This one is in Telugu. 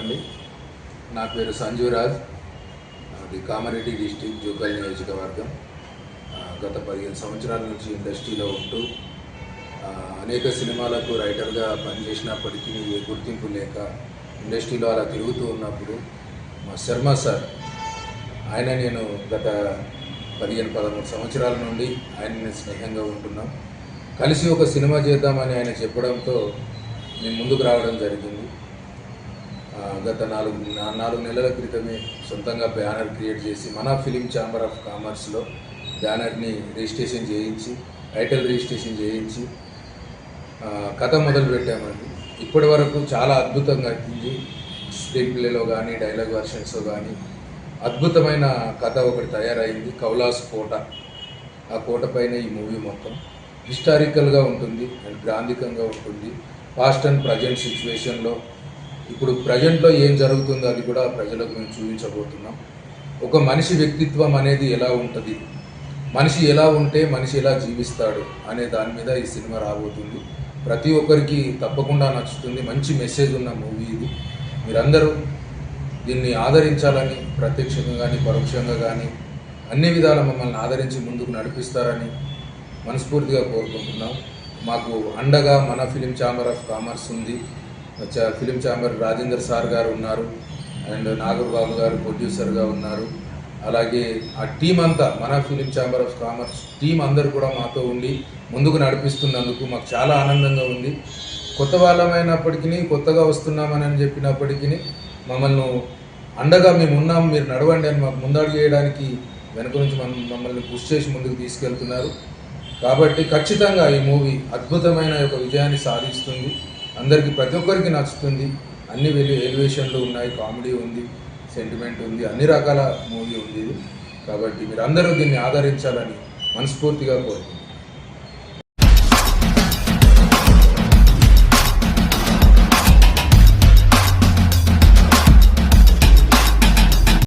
అండి నా పేరు సంజురాజ్ అది కామారెడ్డి డిస్టిక్ జూకల్ నియోజకవర్గం. గత పదిహేను సంవత్సరాల నుంచి ఇండస్ట్రీలో ఉంటూ అనేక సినిమాలకు రైటర్గా పనిచేసినప్పటికీ ఏ గుర్తింపు లేక ఇండస్ట్రీలో అలా తిరుగుతూ ఉన్నప్పుడు మా శర్మ సార్ ఆయన నేను గత పదిహేను పదమూడు సంవత్సరాల నుండి ఆయన స్నేహంగా ఉంటున్నాం. కలిసి ఒక సినిమా చేద్దామని ఆయన చెప్పడంతో మేము ముందుకు రావడం జరిగింది. గత నాలుగు నాలుగు నెలల క్రితమే సొంతంగా బ్యానర్ క్రియేట్ చేసి మన ఫిలిం ఛాంబర్ ఆఫ్ కామర్స్లో బ్యానర్ని రిజిస్ట్రేషన్ చేయించి టైటిల్ రిజిస్ట్రేషన్ చేయించి కథ మొదలు పెట్టామండి. ఇప్పటి వరకు చాలా అద్భుతంగా ఉంది స్క్రీన్ ప్లేలో కానీ డైలాగ్ వర్షన్స్లో కానీ అద్భుతమైన కథ ఒకటి తయారైంది. కౌలాస్ కోట. ఆ కోట పైన ఈ మూవీ మొత్తం. హిస్టారికల్గా ఉంటుంది అండ్ గ్రాంధికంగా ఉంటుంది. పాస్ట్ అండ్ ప్రజెంట్ సిచ్యువేషన్లో ఇప్పుడు ప్రజెంట్లో ఏం జరుగుతుందో అది కూడా ప్రజలకు మేము చూపించబోతున్నాం. ఒక మనిషి వ్యక్తిత్వం అనేది ఎలా ఉంటుంది? మనిషి ఎలా ఉంటే మనిషి ఎలా జీవిస్తాడు అనే దాని మీద ఈ సినిమా రాబోతుంది. ప్రతి ఒక్కరికి తప్పకుండా నచ్చుతుంది. మంచి మెసేజ్ ఉన్న మూవీ ఇది. మీరందరూ దీన్ని ఆదరించాలని ప్రత్యక్షంగా కానీ పరోక్షంగా కానీ అన్ని విధాల మమ్మల్ని ఆదరించి ముందుకు నడిపిస్తారని మనస్ఫూర్తిగా కోరుకుంటున్నాం. మాకు అండగా మన ఫిలిం ఛాంబర్ ఆఫ్ కామర్స్ ఉంది. Film chamber Rajender sir garu ఉన్నారు అండ్ నాగర్ బాబు గారు ప్రొడ్యూసర్గా ఉన్నారు. అలాగే ఆ టీం అంతా మన film chamber of commerce team అందరు కూడా మాతో ఉండి ముందుకు నడిపిస్తున్నందుకు మాకు చాలా ఆనందంగా ఉంది. కొత్త వాళ్ళమైనప్పటికీ కొత్తగా వస్తున్నామని అని చెప్పినప్పటికీ మమ్మల్ని అండగా మేము ఉన్నాం మీరు నడవండి అని మాకు ముందడుగు వేయడానికి వెనక నుంచి మనం మమ్మల్ని పుష్ చేసి ముందుకు తీసుకెళ్తున్నారు. కాబట్టి ఖచ్చితంగా ఈ మూవీ అద్భుతమైన ఒక విజయాన్ని సాధిస్తుంది. అందరికీ ప్రతి ఒక్కరికి నచ్చుతుంది. అన్ని వెలి ఎలివేషన్లు ఉన్నాయి కామెడీ ఉంది సెంటిమెంట్ ఉంది అన్ని రకాల మూవీ ఉంది కాబట్టి మీరు అందరూ దీన్ని ఆదరించాలని మనస్ఫూర్తిగా కోరుకుంటున్నాను.